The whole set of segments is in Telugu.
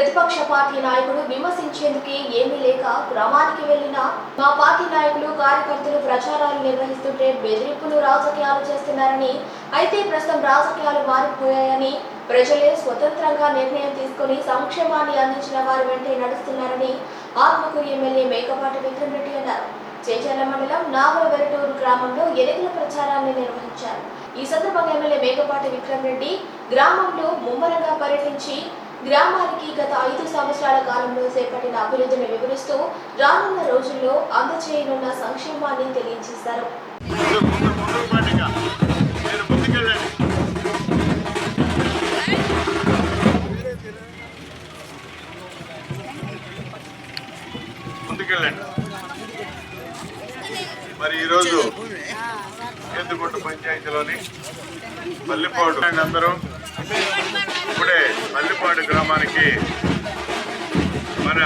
ప్రతిపక్ష పార్టీ నాయకుడు విమర్శించేందుకే ఏమీ లేక గ్రామానికి వెళ్ళిన మా పార్టీ నాయకులు కార్యకర్తలు ప్రచారాలు నిర్వహిస్తుంటే బెదిరింపులు రాజకీయాలు చేస్తున్నారని అయితే ప్రస్తుతం రాజకీయాలు మారిపోయాయని ప్రజలే స్వతంత్రంగా నిర్ణయం తీసుకుని సంక్షేమాన్ని అందించిన వారి వెంటే నడుస్తున్నారని ఆత్మకూరు ఎమ్మెల్యే మేకపాటి విక్రమ్ రెడ్డి అన్నారు. చేచర్ల మండలం నాగుల వెరటూరు గ్రామంలో ఎన్నికల ప్రచారాన్ని నిర్వహించారు. ఈ సందర్భంగా ఎమ్మెల్యే మేకపాటి విక్రమ్ రెడ్డి గ్రామంలో ముమ్మరంగా పర్యటించి గ్రామానికి గత ఐదు సంవత్సరాల కాలంలో చేపట్టిన అభివృద్ధిని వివరిస్తూ రానున్న రోజుల్లో అందచేయనున్న సంక్షేమాన్ని తెలియజేశారు. మరి ఈరోజు కేంద్రగుట్ట పంచాయతీలోని పల్లిపాడు అందరూ ఇప్పుడే పల్లిపాడు గ్రామానికి మన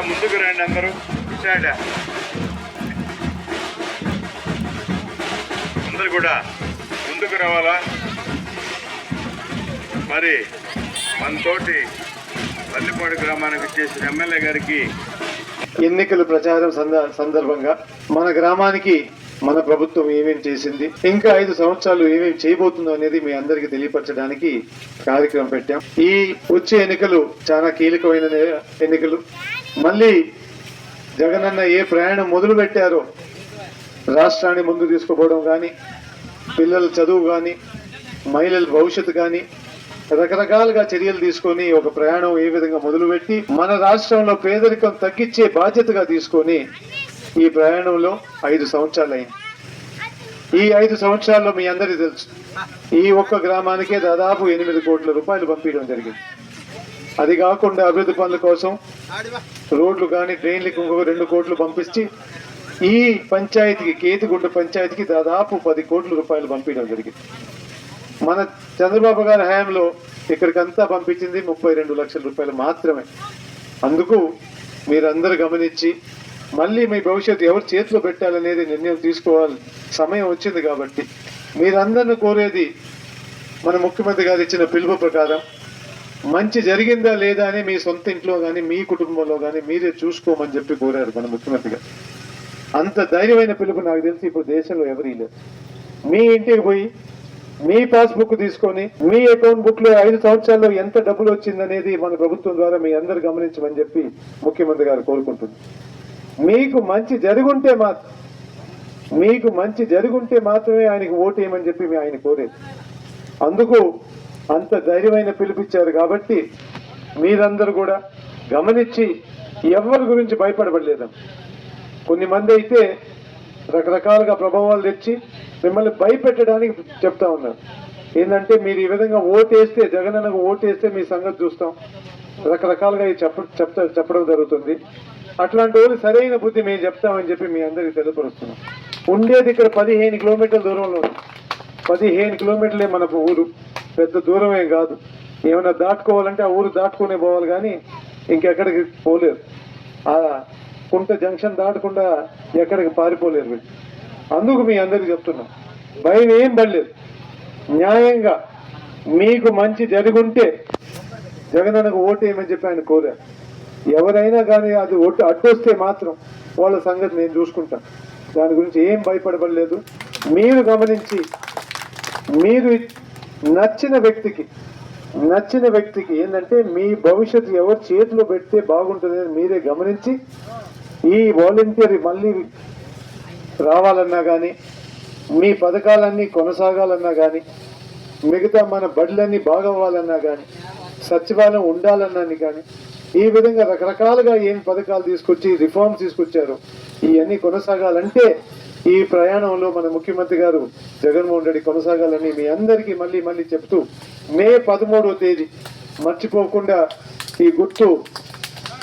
ముందుకు రండి అందరూ. ఇచ్చాడా అందరు కూడా ముందుకు రావాలా? మరి మనతోటి పల్లిపాడు గ్రామానికి చేసిన ఎమ్మెల్యే గారికి ఎన్నికల ప్రచారం సంద- సందర్భంగా మన గ్రామానికి మన ప్రభుత్వం ఏమేం చేసింది ఇంకా ఐదు సంవత్సరాలు ఏమేం చేయబోతుందో అనేది మీ అందరికి తెలియపరచడానికి కార్యక్రమం పెట్టాం. ఈ వచ్చే ఎన్నికలు చాలా కీలకమైన ఎన్నికలు. మళ్ళీ జగనన్న ఏ ప్రయాణం మొదలు పెట్టారో రాష్ట్రాన్ని ముందు తీసుకుపోవడం కానీ పిల్లల చదువు కానీ మహిళల భవిష్యత్తు కానీ రకరకాలుగా చర్యలు తీసుకొని ఒక ప్రయాణం ఏ విధంగా మొదలుపెట్టి మన రాష్ట్రంలో పేదరికం తగ్గించే బాధ్యతగా తీసుకొని ఈ ప్రయాణంలో ఐదు సంవత్సరాలు అయింది ఈ ఐదు సంవత్సరాల్లో మీ అందరికీ తెలుసు ఈ ఒక్క గ్రామానికే దాదాపు ఎనిమిది కోట్ల రూపాయలు పంపించడం జరిగింది. అది కాకుండా అభివృద్ధి పనుల కోసం రోడ్లు కానీ డ్రైన్లకు ఇంకొక రెండు కోట్లు పంపించి ఈ పంచాయతీకి కేతిగుండ పంచాయతీకి దాదాపు పది కోట్ల రూపాయలు పంపించడం జరిగింది. మన చంద్రబాబు గారి హయాంలో ఇక్కడికంతా పంపించింది ముప్పై రెండు లక్షల రూపాయలు మాత్రమే. అందుకు మీరందరూ గమనించి మళ్ళీ మీ భవిష్యత్తు ఎవరి చేతిలో పెట్టాలనేది నిర్ణయం తీసుకోవాలి. సమయం వచ్చింది కాబట్టి. మీరందరిని కోరేది మన ముఖ్యమంత్రి గారు ఇచ్చిన పిలుపు ప్రకారం మంచి జరిగిందా లేదా అని మీ సొంత ఇంట్లో కానీ మీ కుటుంబంలో కానీ మీరే చూసుకోమని చెప్పి కోరారు మన ముఖ్యమంత్రి గారు. అంత ధైర్యమైన పిలుపు నాకు తెలిసి ఇప్పుడు దేశంలో ఎవరీ లేదు మీ ఇంటికి పోయి మీ పాస్బుక్ తీసుకొని మీ అకౌంట్ బుక్లో ఐదు సంవత్సరాల్లో ఎంత డబ్బులు వచ్చిందనేది మన ప్రభుత్వం ద్వారా మీ అందరు గమనించమని చెప్పి ముఖ్యమంత్రి గారు కోరుకుంటుంది మీకు మంచి జరుగుంటే మాత్రం మీకు మంచి జరుగుంటే మాత్రమే ఆయనకి ఓటు వేయమని చెప్పి మేము ఆయన కోరేది. అందుకు అంత ధైర్యమైన పిలిపించారు కాబట్టి మీరందరూ కూడా గమనించి ఎవరి గురించి భయపడబడలేదు. కొన్ని మంది అయితే రకరకాలుగా ప్రభావాలు తెచ్చి మిమ్మల్ని భయపెట్టడానికి చెప్తా ఉన్నారు. ఏంటంటే మీరు ఈ విధంగా ఓటేస్తే జగనన్నకు ఓటేస్తే మీ సంగతి చూస్తాం. రకరకాలుగా చెప్ప చెప్తా చెప్పడం జరుగుతుంది. అట్లాంటి వాళ్ళు సరైన బుద్ధి మేము చెప్తామని చెప్పి మీ అందరికీ తెలియపరుస్తున్నాం. ఉండేది ఇక్కడ పదిహేను కిలోమీటర్ల దూరంలో పదిహేను కిలోమీటర్లే మన ఊరు. పెద్ద దూరమే కాదు. ఏమైనా దాటుకోవాలంటే ఆ ఊరు దాటుకునే పోవాలి కానీ ఇంకెక్కడికి పోలేరు. ఆ కుంట జంక్షన్ దాటకుండా ఎక్కడికి పారిపోలేరు వీళ్ళు. అందుకు మీ అందరికి చెప్తున్నాం. భయం ఏం పడలేదు. న్యాయంగా మీకు మంచి జరుగుంటే జగనన్నకు ఓటు వేయమని చెప్పి ఆయన కోరారు. ఎవరైనా కానీ అది ఒట్టు అడ్డొస్తే మాత్రం వాళ్ళ సంగతి నేను చూసుకుంటాను. దాని గురించి ఏం భయపడబడలేదు. మీరు గమనించి మీరు నచ్చిన వ్యక్తికి నచ్చిన వ్యక్తికి ఏంటంటే మీ భవిష్యత్తు ఎవరు చేతిలో పెడితే బాగుంటుంది అని మీరే గమనించి ఈ వాలంటీర్ మళ్ళీ రావాలన్నా కానీ మీ పథకాలన్నీ కొనసాగాలన్నా కానీ మిగతా మన బడులన్నీ బాగవ్వాలన్నా కానీ సచివాలయం ఉండాలన్నా కానీ ఈ విధంగా రకరకాలుగా ఏం పథకాలు తీసుకొచ్చి రిఫార్మ్స్ తీసుకొచ్చారు. ఇవన్నీ కొనసాగాలంటే ఈ ప్రయాణంలో మన ముఖ్యమంత్రి గారు జగన్మోహన్ రెడ్డి కొనసాగాలని మీ అందరికీ మళ్ళీ మళ్ళీ చెప్తూ మే పదమూడవ తేదీ మర్చిపోకుండా ఈ గుర్తు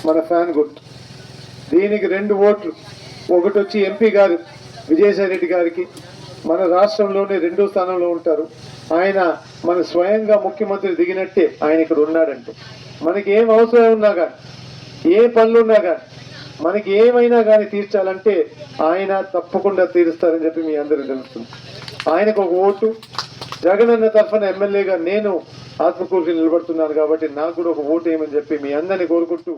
మన ఫ్యాన్ గుర్తు. దీనికి రెండు ఓట్లు. ఒకటి వచ్చి ఎంపీ గారు విజయసాయి రెడ్డి గారికి. మన రాష్ట్రంలోనే రెండో స్థానంలో ఉంటారు. ఆయన మన స్వయంగా ముఖ్యమంత్రి దిగినట్టే ఆయన ఇక్కడ ఉన్నాడంటే. మనకి ఏం అవసరం ఉన్నా కానీ ఏ పనులున్నా కానీ మనకి ఏమైనా కానీ తీర్చాలంటే ఆయన తప్పకుండా తీరుస్తారని చెప్పి మీ అందరూ తెలుస్తుంది. ఆయనకు ఒక ఓటు జగనన్న తరఫున ఎమ్మెల్యేగా నేను ఆత్మకూరుకి నిలబడుతున్నాను కాబట్టి నాకు కూడా ఒక ఓటు ఏమని చెప్పి మీ అందరిని కోరుకుంటూ